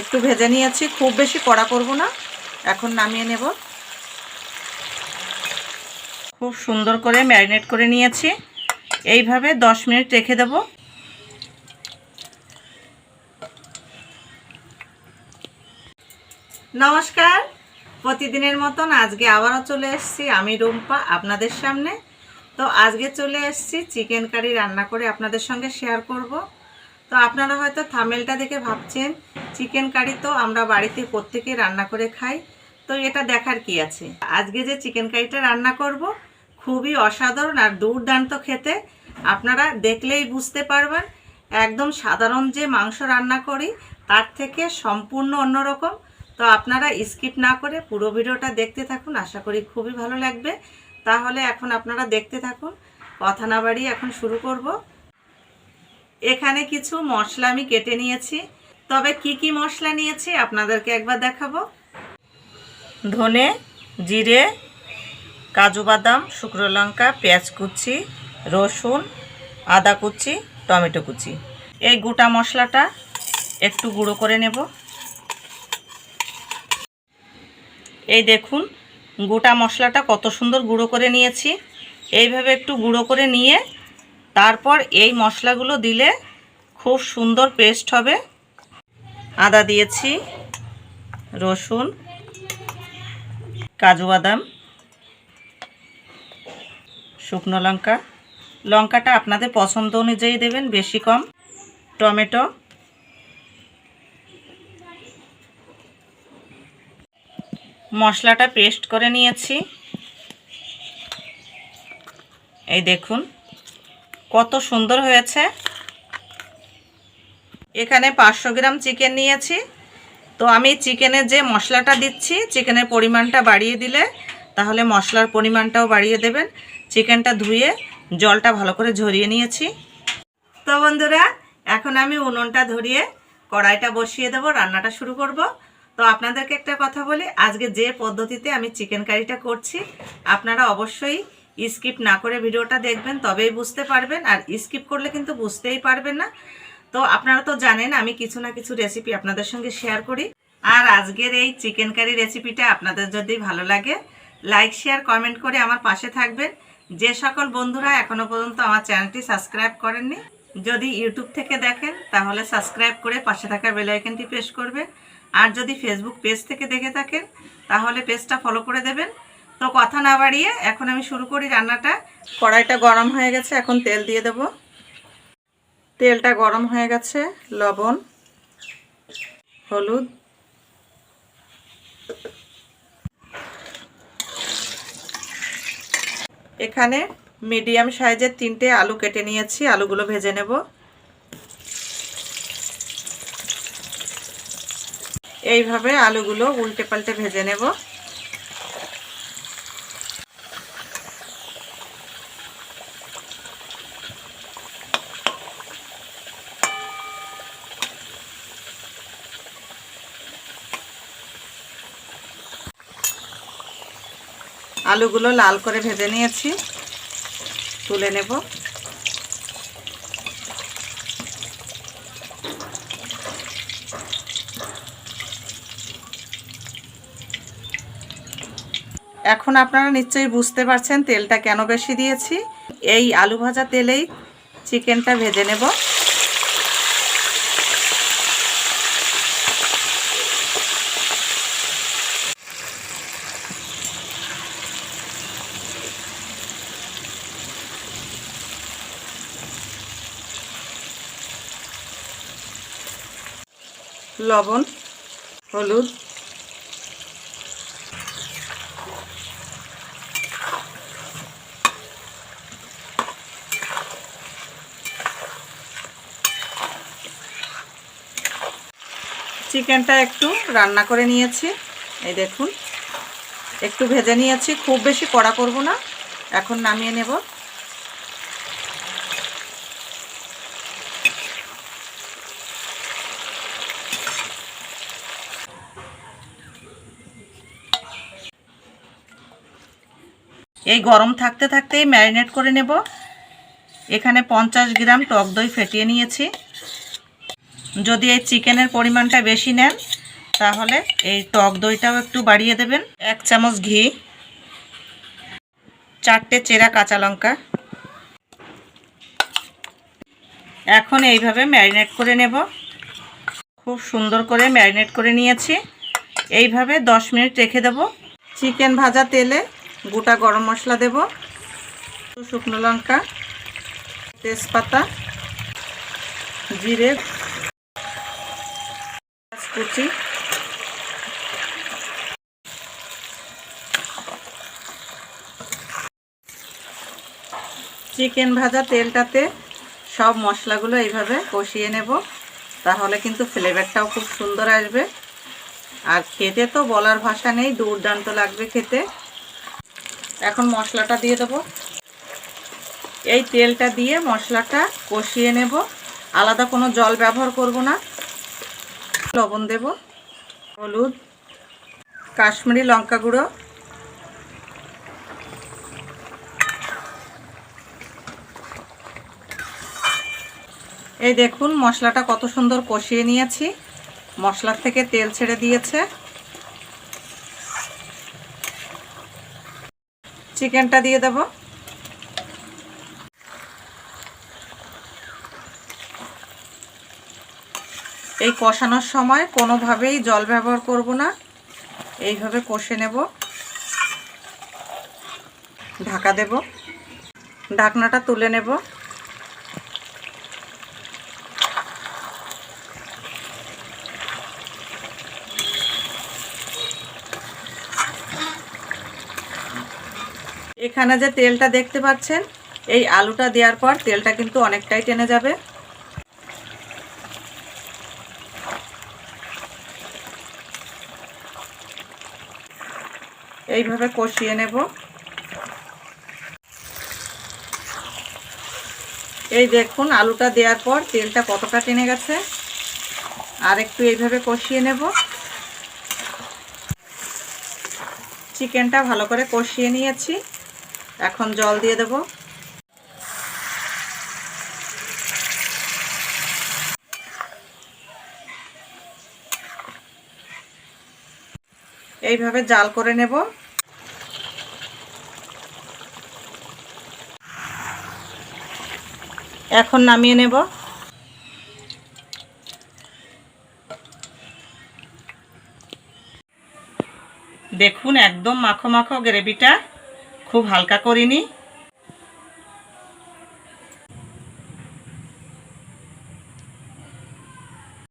একটু ভেজে নিয়েছি, খুব বেশি কড়া করব না। এখন নামিয়ে নেব। খুব সুন্দর করে ম্যারিনেট করে নিয়েছি। এইভাবে 10 মিনিট রেখে দেব। নমস্কার। প্রতিদিনের মতন আজকে আবারও চলে এসেছি আমি রুম্পা আপনাদের সামনে। তো আজকে চলে এসেছি চিকেন কারি রান্না করে আপনাদের সঙ্গে শেয়ার করব। তো আপনারা হয়তো থামেলটা দেখে ভাবছেন, চিকেন কারি তো আমরা বাড়িতে প্রত্যেকে রান্না করে খাই, তো এটা দেখার কি আছে? আজকে যে চিকেন কারিটা রান্না করব, খুবই অসাধারণ আর দুর্দান্ত খেতে, আপনারা দেখলেই বুঝতে পারবেন, একদম সাধারণ যে মাংস রান্না করি, তার থেকে সম্পূর্ণ অন্যরকম, তো আপনারা স্কিপ না করে পুরো ভিডিওটা দেখতে থাকুন, আশা করি খুবই ভালো লাগবে, তাহলে এখন আপনারা দেখতে থাকুন, কথা না বাড়িয়ে এখন শুরু করব। এখানে কিছু মশলা আমি কেটে নিয়েছি। তবে কি কি মশলা নিয়েছি আপনাদেরকে একবার দেখাবো। ধনে, জিরে, কাজু বাদাম, শুকনো লঙ্কা, পেঁয়াজ কুচি, রসুন, আদা কুচি, টমেটো কুচি। এই গোটা মশলাটা একটু গুঁড়ো করে নেব। এই দেখুন, গোটা মশলাটা কত সুন্দর গুঁড়ো করে নিয়েছি। এইভাবে একটু গুঁড়ো করে নিয়ে তারপর এই মশলাগুলো দিলে খুব সুন্দর পেস্ট হবে। আদা দিয়েছি, রসুন, কাজু বাদাম, শুকনো লঙ্কা। লঙ্কাটা আপনাদের পছন্দ অনুযায়ী দেবেন, বেশি কম। টমেটো। মশলাটা পেস্ট করে নিয়েছি। এই দেখুন। কত সুন্দর হয়েছে। এখানে পাঁচশো গ্রাম চিকেন নিয়েছি। তো আমি চিকেনের যে মশলাটা দিচ্ছি, চিকেনের পরিমাণটা বাড়িয়ে দিলে তাহলে মশলার পরিমাণটাও বাড়িয়ে দেবেন। চিকেনটা ধুয়ে জলটা ভালো করে ঝরিয়ে নিয়েছি। তো বন্ধুরা, এখন আমি উনুনটা ধরিয়ে কড়াইটা বসিয়ে দেবো, রান্নাটা শুরু করব। তো আপনাদেরকে একটা কথা বলি, আজকে যে পদ্ধতিতে আমি চিকেন কারিটা করছি, আপনারা অবশ্যই স্কিপ না করে ভিডিওটা দেখবেন, তবেই বুঝতে পারবেন, আর স্কিপ করলে কিন্তু বুঝতেই পারবেন না। তো আপনারা তো জানেন, আমি কিছু না কিছু রেসিপি আপনাদের সঙ্গে শেয়ার করি। আর আজকের এই চিকেন কারি রেসিপিটা আপনাদের যদি ভালো লাগে লাইক শেয়ার কমেন্ট করে আমার পাশে থাকবেন। যে সকল বন্ধুরা এখনও পর্যন্ত আমার চ্যানেলটি সাবস্ক্রাইব করেননি, যদি ইউটিউব থেকে দেখেন, তাহলে সাবস্ক্রাইব করে পাশে থাকা বেল আইকনটি প্রেস করবেন। আর যদি ফেসবুক পেজ থেকে দেখে থাকেন, তাহলে পেজটা ফলো করে দেবেন। তো কথা না বাড়িয়ে এখন আমি শুরু করি রান্নাটা। কড়াইটা গরম হয়ে গেছে, এখন তেল দিয়ে দেব। তেলটা গরম হয়ে গেছে, লবণ, হলুদ। এখানে মিডিয়াম সাইজের তিনটে আলু কেটে নিয়েছি, আলুগুলো ভেজে নেব। এইভাবে আলুগুলো উল্টে পাল্টে ভেজে নেব। আলুগুলো লাল করে ভেজে নিয়েছি। তুলে নেব। এখন আপনারা নিশ্চয়ই বুঝতে পারছেন তেলটা কেন বেশি দিয়েছি। এই আলু ভাজা তেলেই চিকেনটা ভেজে নেব। লবণ, হলুদ। চিকেনটা একটু রান্না করে নিয়েছি। এই দেখুন, একটু ভেজে নিয়েছি। খুব বেশি কড়া করব না। এখন নামিয়ে নেব। এই গরম থাকতে থাকতেই ম্যারিনেট করে নেব। এখানে পঞ্চাশ গ্রাম টক দই ফেটিয়ে নিয়েছি। যদি এই চিকেনের পরিমাণটা বেশি নেন, তাহলে এই টক দইটাও একটু বাড়িয়ে দেবেন। এক চামচ ঘি, চারটে চেরা কাঁচা লঙ্কা। এখন এইভাবে ম্যারিনেট করে নেব। খুব সুন্দর করে ম্যারিনেট করে নিয়েছি। এইভাবে 10 মিনিট রেখে দেব। চিকেন ভাজা তেলে গোটা গরম মশলা দেব, শুকনো লঙ্কা, তেজপাতা, জিরে কুচি চিকেন ভাজা তেলটাতে সব মশলাগুলো এইভাবে কষিয়ে নেব, তাহলে কিন্তু ফ্লেভারটাও খুব সুন্দর আসবে। আর খেতে তো বলার ভাষা নেই, দুর্দান্ত লাগবে খেতে। এখন মশলাটা দিয়ে দেবো। এই তেলটা দিয়ে মশলাটা কষিয়ে নেব। আলাদা কোনো জল ব্যবহার করব না। লবণ দেব, হলুদ, কাশ্মীরি লঙ্কা গুঁড়ো। এই দেখুন, মশলাটা কত সুন্দর কষিয়ে নিয়েছি। মশলার থেকে তেল ছেড়ে দিয়েছে। চিকেনটা দিয়ে দেব। এই কষানোর সময় কোনোভাবেই জল ব্যবহার করব না। এইভাবে কষে নেব। ঢাকা দেব। ঢাকনাটা তুলে নেব। এখানে যে তেলটা দেখতে পাচ্ছেন, এই আলুটা দেওয়ার পর তেলটা কিন্তু অনেকটাই টেনে যাবে। এইভাবে কষিয়ে নেব। এই দেখুন, আলুটা দেওয়ার পর তেলটা কতটা টেনে গেছে। আর একটু এইভাবে কষিয়ে নেব। চিকেনটা ভালো করে কষিয়ে নিয়েছি। এখন জল দিয়ে দেব। এইভাবে জাল করে নেব। এখন নামিয়ে নেব। দেখুন, একদম মাখো মাখো গ্রেভিটা। খুব হালকা করিনি।